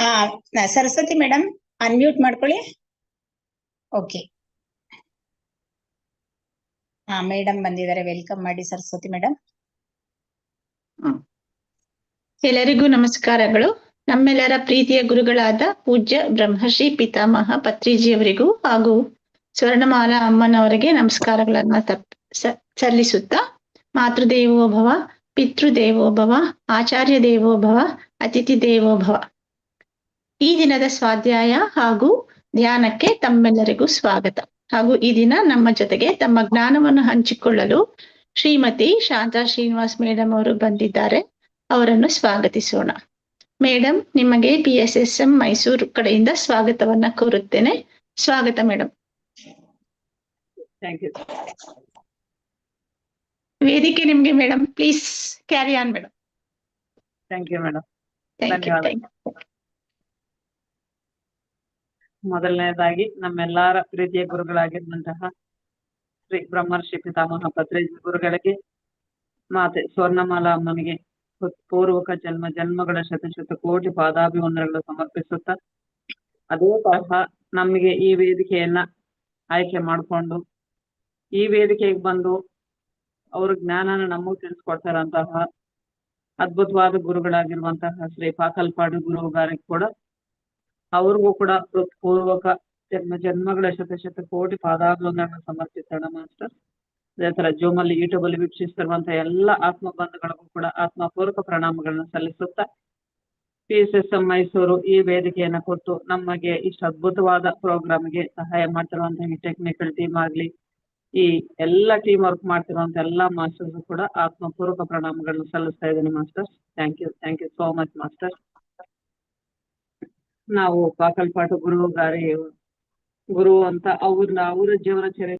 ಆ Saraswati madam unmute ಮಾಡ್ಕೊಳ್ಳಿ. Okay ಹಾ ಮೇಡಮ್ ಬಂದಿದ್ದಾರೆ. ವೆಲ್ಕಮ್ ಮಾಡಿ ಸರಸ್ವತಿ ಮೇಡಮ್ ಎಲ್ಲರಿಗೂ ನಮಸ್ಕಾರಗಳು. ನಮ್ಮೆಲ್ಲರ ಪ್ರೀತಿಯ ಗುರುಗಳಾದ ಪೂಜ್ಯ ಬ್ರಹ್ಮಶ್ರೀ ಪಿತಾಮಹ ಪತ್ರಿಜಿಯವರಿಗೂ ಹಾಗೂ ಸ್ವರ್ಣಮಾಲಾ ಅಮ್ಮನವರಿಗೆ ನಮಸ್ಕಾರಗಳನ್ನ ತಪ್ ಸಲ್ಲಿಸುತ್ತಾ ಮಾತೃದೇವೋಭವ, ಪಿತೃದೇವೋಭವ ಆಚಾರ್ಯ ದೇವೋಭವ ಅತಿಥಿ ದೇವೋಭವ ಈ ದಿನದ ಸ್ವಾಧ್ಯಾಯ ಹಾಗೂ ಧ್ಯಾನಕ್ಕೆ ತಮ್ಮೆಲ್ಲರಿಗೂ ಸ್ವಾಗತ. ಹಾಗೂ ಈ ದಿನ ನಮ್ಮ ಜೊತೆಗೆ ತಮ್ಮ ಜ್ಞಾನವನ್ನು ಹಂಚಿಕೊಳ್ಳಲು ಶ್ರೀಮತಿ ಶಾಂತಾ ಶ್ರೀನಿವಾಸ್ ಮೇಡಮ್ ಅವರು ಬಂದಿದ್ದಾರೆ. ಅವರನ್ನು ಸ್ವಾಗತಿಸೋಣ. ಮೇಡಮ್ ನಿಮಗೆ P S S M Mysuru ಕಡೆಯಿಂದ ಸ್ವಾಗತವನ್ನ ಕೋರುತ್ತೇನೆ. ಸ್ವಾಗತ ಮೇಡಮ್ ವೇದಿಕೆ ನಿಮ್ಗೆ madam please carry on madam thank you madam thank you. ಮೊದಲನೇದಾಗಿ ನಮ್ಮೆಲ್ಲರ ಪ್ರೀತಿಯ ಗುರುಗಳಾಗಿರುವಂತಹ ಶ್ರೀ ಬ್ರಹ್ಮರ್ಷಿ ಪಿತಾಮಹ ಪತ್ರಿ ಗುರುಗಳಿಗೆ, ಮಾತೆ ಸ್ವರ್ಣಮಾಲಾ ಅಮ್ಮನಿಗೆ ಪೂರ್ವಕ ಜನ್ಮ, ಜನ್ಮಗಳ ಶತ ಶತ ಕೋಟಿ ಪಾದಾಭಿವಂದನೆಗಳು ಸಮರ್ಪಿಸುತ್ತ, ಅದೇ ತರಹ ನಮಗೆ ಈ ವೇದಿಕೆಯನ್ನ ಆಯ್ಕೆ ಮಾಡಿಕೊಂಡು, ಈ ವೇದಿಕೆಗೆ ಬಂದು ಅವ್ರ ಜ್ಞಾನನ ನಮಗೂ ತಿಳಿಸ್ಕೊಡ್ತಾರಂತಹ ಅದ್ಭುತವಾದ ಗುರುಗಳಾಗಿರುವಂತಹ ಶ್ರೀ ಪಾಕಲ್ಪಾಡು ಗುರುಗಾರಿಗೆ ಕೂಡ ಅವ್ರಿಗೂ ಕೂಡ ಪೂರ್ವಕ ಜನ್ಮ, ಜನ್ಮಗಳ ಶತ ಕೋಟಿ ಪಾದಾಭಿವಂದನೆಗಳನ್ನು ಸಮರ್ಪಿಸೋಣ ಮಾಸ್ಟರ್. ಅದೇ ತರ ಜೂಮ್ ಅಲ್ಲಿ ಯೂಟ್ಯೂಬ್ ಅಲ್ಲಿ ವೀಕ್ಷಿಸ್ತಿರುವಂತಹ ಎಲ್ಲ ಆತ್ಮ ಬಂಧುಗಳಿಗೂ ಕೂಡ ಆತ್ಮಪೂರ್ವಕ ಪ್ರಣಾಮಗಳನ್ನ ಸಲ್ಲಿಸುತ್ತಾ P S S M Mysuru ಈ ವೇದಿಕೆಯನ್ನ ಕೊಟ್ಟು ನಮಗೆ ಇಷ್ಟು ಅದ್ಭುತವಾದ ಪ್ರೋಗ್ರಾಮ್ಗೆ ಸಹಾಯ ಮಾಡ್ತಿರುವಂತಹ ಈ ಟೆಕ್ನಿಕಲ್ ಟೀಮ್ ಆಗ್ಲಿ, ಈ ಎಲ್ಲ ಟೀಮ್ ವರ್ಕ್ ಮಾಡ್ತಿರುವಂತ ಎಲ್ಲಾ ಮಾಸ್ಟರ್ಸ್ ಕೂಡ ಆತ್ಮಪೂರ್ವಕ ಪ್ರಣಾಮಗಳನ್ನು ಸಲ್ಲಿಸ್ತಾ ಇದ್ದೀನಿ master. Thank you thank you so much master. ನಾವು ಪಾಕಲ್ಪಾಟು ಗುರು ಗಾರಿ ಗುರು ಅಂತ ಅವ್ರನ್ನ ಅವರ ಜೀವನ ಚರಿತ್ರೆ